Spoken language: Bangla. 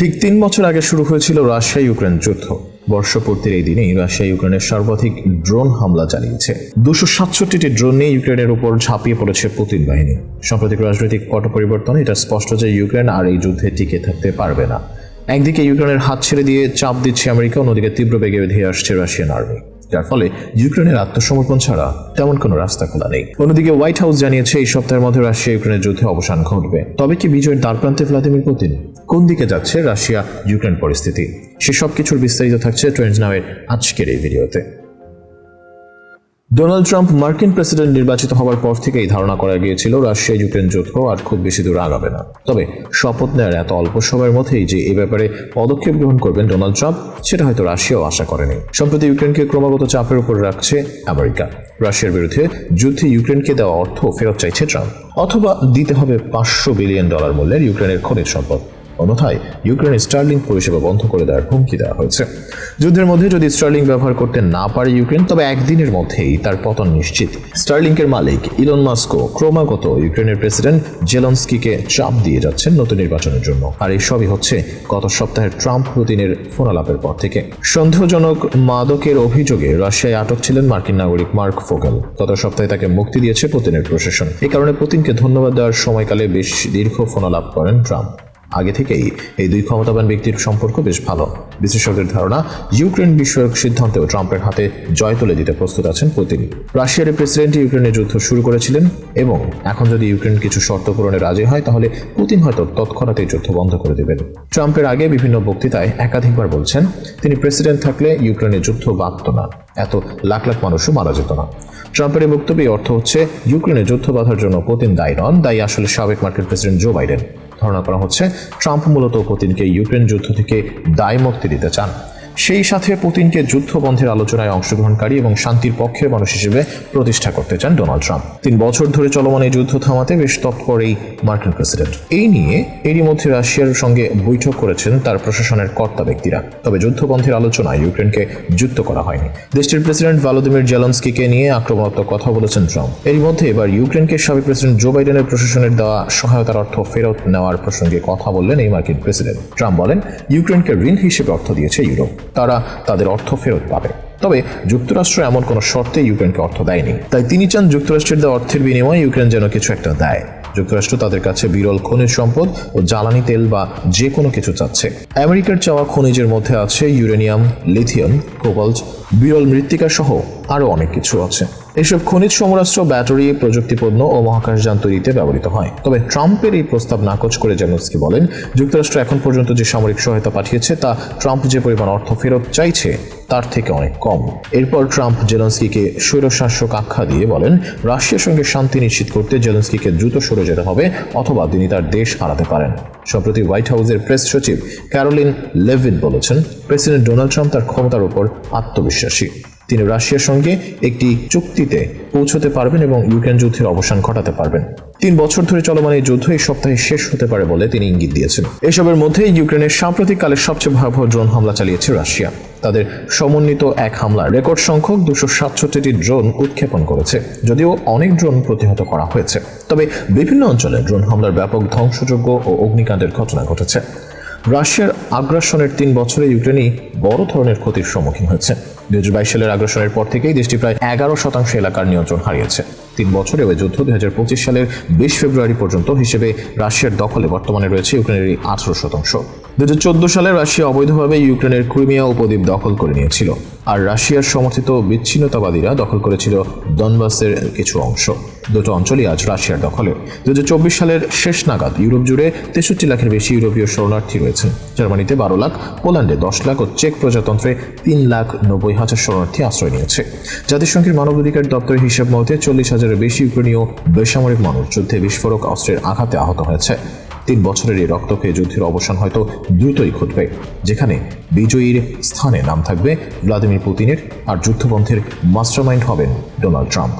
ঠিক তিন বছর আগে শুরু হয়েছিল রাশিয়া ইউক্রেন যুদ্ধ। বর্ষপূর্তির এই দিনেই রাশিয়া ইউক্রেনের সর্বাধিক ড্রোন হামলা চালিয়েছে। দুশো সাতষট্টিটি ড্রোন নিয়ে ইউক্রেনের উপর ঝাঁপিয়ে পড়েছে পুতিন বাহিনী। সাম্প্রতিক রাজনৈতিক কট পরিবর্তন এটা স্পষ্ট যে ইউক্রেন আর এই যুদ্ধে টিকে থাকতে পারবে না। একদিকে ইউক্রেনের হাত ছেড়ে দিয়ে চাপ দিচ্ছে আমেরিকা, অন্যদিকে তীব্র বেগে ধেয়ে আসছে রাশিয়ান আর্মি। যার ফলে ইউক্রেনের আত্মসমর্পণ ছাড়া তেমন কোনো রাস্তা খোলা নেই। অন্যদিকে হোয়াইট হাউস জানিয়েছে, এই সপ্তাহের মধ্যে রাশিয়া ইউক্রেনের যুদ্ধে অবসান ঘটবে। তবে কি বিজয়ের দ্বারপ্রান্তে ভ্লাদিমির পুতিন? কোন দিকে যাচ্ছে রাশিয়া ইউক্রেন পরিস্থিতি? সে সব কিছুর বিস্তারিত থাকছে ট্রেন্ড নামের আজকের এই ভিডিওতে। ডোনাল্ড ট্রাম্প মার্কিন প্রেসিডেন্ট নির্বাচিত হওয়ার পর থেকেই ধারণা করা গিয়েছিল, রাশিয়া, ইউক্রেন যুদ্ধ আর খুব বেশি দূর আগাবে না। তবে শপথ নেওয়ার এত অল্প সময়ের মধ্যেই যে এ ব্যাপারে পদক্ষেপ গ্রহণ করবেন ডোনাল্ড ট্রাম্প, সেটা হয়তো রাশিয়াও আশা করেনি। সম্প্রতি ইউক্রেনকে ক্রমাগত চাপের উপর রাখছে আমেরিকা। রাশিয়ার বিরুদ্ধে যুদ্ধে ইউক্রেনকে দেওয়া অর্থ ফেরত চাইছে ট্রাম্প। অথবা দিতে হবে পাঁচশো বিলিয়ন ডলার মূল্যের ইউক্রেনের খনিজ সম্পদ। অন্যথায় ইউক্রেনের স্টার্লিং পরিষেবা বন্ধ করে দেওয়ার হুমকি দেওয়া হয়েছে। যুদ্ধের মধ্যে যদি স্টার্লিং ব্যবহার করতে না পারে ইউক্রেন, তবে একদিনের মধ্যেই তার পতন নিশ্চিত। স্টার্লিংকের মালিক ইলন মাস্কো ক্রমাগত ইউক্রেনের প্রেসিডেন্ট জেলন্সকিকে চাপ দিয়ে যাচ্ছেন নতুন নির্বাচনের জন্য। আর এই সবই হচ্ছে গত সপ্তাহের ট্রাম্প পুতিনের ফোনালাপের পর থেকে। সন্দেহজনক মাদকের অভিযোগে রাশিয়ায় আটক ছিলেন মার্কিন নাগরিক মার্ক ফোগেল। গত সপ্তাহে তাকে মুক্তি দিয়েছে পুতিনের প্রশাসন। এই কারণে পুতিনকে ধন্যবাদ দেওয়ার সময়কালে বেশ দীর্ঘ ফোনালাপ করেন ট্রাম্প। আগে থেকেই এই দুই ক্ষমতাবান ব্যক্তির সম্পর্ক বেশ ভালো। বিশেষজ্ঞের ধারণা, ইউক্রেন বিষয়ক সিদ্ধান্তেও ট্রাম্পের হাতে জয় তুলে দিতে প্রস্তুত আছেন পুতিন। রাশিয়ার প্রেসিডেন্ট ইউক্রেনের যুদ্ধ শুরু করেছিলেন এবং এখন যদি ইউক্রেন কিছু শর্ত পূরণে রাজি হয়, তাহলে পুতিন হয়তো তৎক্ষণাৎই যুদ্ধ বন্ধ করে দেবেন। ট্রাম্পের আগে বিভিন্ন বক্তৃতায় একাধিকবার বলছেন, তিনি প্রেসিডেন্ট থাকলে ইউক্রেনের যুদ্ধ বাঁধত না, এত লাখ লাখ মানুষও মারা যেত না। ট্রাম্পের এই বক্তব্যে অর্থ হচ্ছে, ইউক্রেনের যুদ্ধ বাঁধার জন্য পুতিন দায়ী নন, দায়ী আসলে সাবেক মার্কিন প্রেসিডেন্ট জো বাইডেন। ধারণা করা হচ্ছে ট্রাম্প মূলত পুতিনকে ইউক্রেন যুদ্ধ থেকে দায় মুক্তি দিতে চান। সেই সাথে পুতিনকে যুদ্ধ বন্ধের আলোচনায় অংশগ্রহণকারী এবং শান্তির পক্ষের মানুষ হিসেবে প্রতিষ্ঠা করতে চান ডোনাল্ড ট্রাম্প। তিন বছর ধরে চলমান এই যুদ্ধ থামাতে বেশ তৎপর এই মার্কিন প্রেসিডেন্ট। এই নিয়ে এরই মধ্যে রাশিয়ার সঙ্গে বৈঠক করেছেন তার প্রশাসনের কর্তা ব্যক্তিরা। তবে যুদ্ধ বন্ধের আলোচনায় ইউক্রেনকে যুক্ত করা হয়নি। দেশটির প্রেসিডেন্ট ভ্লাদিমির জেলন্সকিকে নিয়ে আক্রমণাত্মক কথা বলেছেন ট্রাম্প। এরই মধ্যে এবার ইউক্রেনকে সাবেক প্রেসিডেন্ট জো বাইডেনের প্রশাসনের দেওয়া সহায়তার অর্থ ফেরত নেওয়ার প্রসঙ্গে কথা বললেন এই মার্কিন প্রেসিডেন্ট। ট্রাম্প বলেন, ইউক্রেনকে ঋণ হিসেবে অর্থ দিয়েছে ইউরোপ। তারা তাদের অর্থ ফেরত পাবে। তবে যুক্তরাষ্ট্র এমন কোনো শর্তে ইউক্রেনকে অর্থ দেয়নি। তাই তিনি চান যুক্তরাষ্ট্রের দেওয়া অর্থের বিনিময়ে ইউক্রেন যেন কিছু একটা দেয়। যুক্তরাষ্ট্র তাদের কাছে বিরল খনিজ সম্পদ ও জ্বালানি তেল বা যে কোনো কিছু চাচ্ছে। আমেরিকার চাওয়া খনিজের মধ্যে আছে ইউরেনিয়াম, লিথিয়াম, কোবাল্ট, বিরল মৃত্তিকা সহ আরও অনেক কিছু আছে। এসব খনিজ সমরাস্ত্র, ব্যাটারি, প্রযুক্তিপণ্য ও মহাকাশযান তৈরিতে ব্যবহৃত হয়। তবে ট্রাম্পের এই প্রস্তাব নাকচ করে জেনস্কি বলেন, যুক্তরাষ্ট্র এখন পর্যন্ত যে সামরিক সহায়তা পাঠিয়েছে, তা ট্রাম্প যে পরিমাণ অর্থ ফেরত চাইছে, তার থেকে অনেক কম। এরপর ট্রাম্প জেলেন্সকিকে স্বৈরশাসক আখ্যা দিয়ে বলেন, রাশিয়ার সঙ্গে শান্তি নিশ্চিত করতে জেলেন্সকিকে দ্রুত সরে যেতে হবে, অথবা তিনি তার দেশ হারাতে পারেন। সম্প্রতি হোয়াইট হাউসের প্রেস সচিব ক্যারোলিন লেভিন বলেছেন, প্রেসিডেন্ট ডোনাল্ড ট্রাম্প তার ক্ষমতার উপর আত্মবিশ্বাসী। তিনি রাশিয়ার সঙ্গে একটি চুক্তিতে পৌঁছতে পারবেন এবং ইউক্রেন যুদ্ধের অবসান ঘটাতে পারবেন। তিন বছর ধরে চলমান এই যুদ্ধ এই সপ্তাহে শেষ হতে পারে বলে তিনি ইঙ্গিত দিয়েছেন। এসবের মধ্যে ইউক্রেনের সাম্প্রতিককালের সবচেয়ে ভয়াবহ ড্রোন হামলা চালিয়েছে রাশিয়া। তাদের সমন্বিত এক হামলার রেকর্ড সংখ্যক দুশো সাতষট্টিটি ড্রোন উৎক্ষেপণ করেছে, যদিও অনেক ড্রোন প্রতিহত করা হয়েছে। তবে বিভিন্ন অঞ্চলে ড্রোন হামলার ব্যাপক ধ্বংসযোগ্য ও অগ্নিকাণ্ডের ঘটনা ঘটেছে। রাশিয়ার আগ্রাসনের তিন বছরে ইউক্রেনই বড় ধরনের ক্ষতির সম্মুখীন হয়েছে। দুই হাজার বাইশ সালের আগ্রাসনের পর থেকেই দেশটি প্রায় এগারো শতাংশ এলাকার নিয়ন্ত্রণ হারিয়েছে। তিন বছরে ওই যুদ্ধ দুই হাজার পঁচিশ সালের বিশ ফেব্রুয়ারি পর্যন্ত হিসেবে রাশিয়ার দখলে বর্তমানে রয়েছে ইউক্রেনের আঠারো শতাংশ। দু হাজার চোদ্দ সালে রাশিয়া অবৈধভাবে ইউক্রেনের ক্রিমিয়া উপদ্বীপ দখল করে নিয়েছিল। আর রাশিয়ার সমর্থিত বিচ্ছিন্নতাবাদীরা দখল করেছিল ডনবাসের কিছু অংশ। দুটো অঞ্চলই আজ রাশিয়ার দখলে। দু হাজার চব্বিশ সালের শেষ নাগাদ ইউরোপ জুড়ে তেষট্টি লাখের বেশি ইউরোপীয় শরণার্থী রয়েছেন। জার্মানিতে বারো লাখ, পোল্যান্ডে দশ লাখ ও চেক প্রজাতন্ত্রে তিন লাখ নব্বই হাজার শরণার্থী আশ্রয় নিয়েছে। জাতিসংঘের মানবাধিকার দপ্তরের হিসাব মতে চল্লিশ হাজারের বেশি ইউক্রেনীয় বেসামরিক মানুষ যুদ্ধে বিস্ফোরক অস্ত্রের আঘাতে আহত হয়েছে। তিন বছরের এই রক্তক্ষয়ে যুদ্ধের অবসান হয়তো দ্রুতই ঘটবে, যেখানে বিজয়ীর স্থানে নাম থাকবে ভ্লাদিমির পুতিনের আর যুদ্ধবন্ধের মাস্টারমাইন্ড হবেন ডোনাল্ড ট্রাম্প।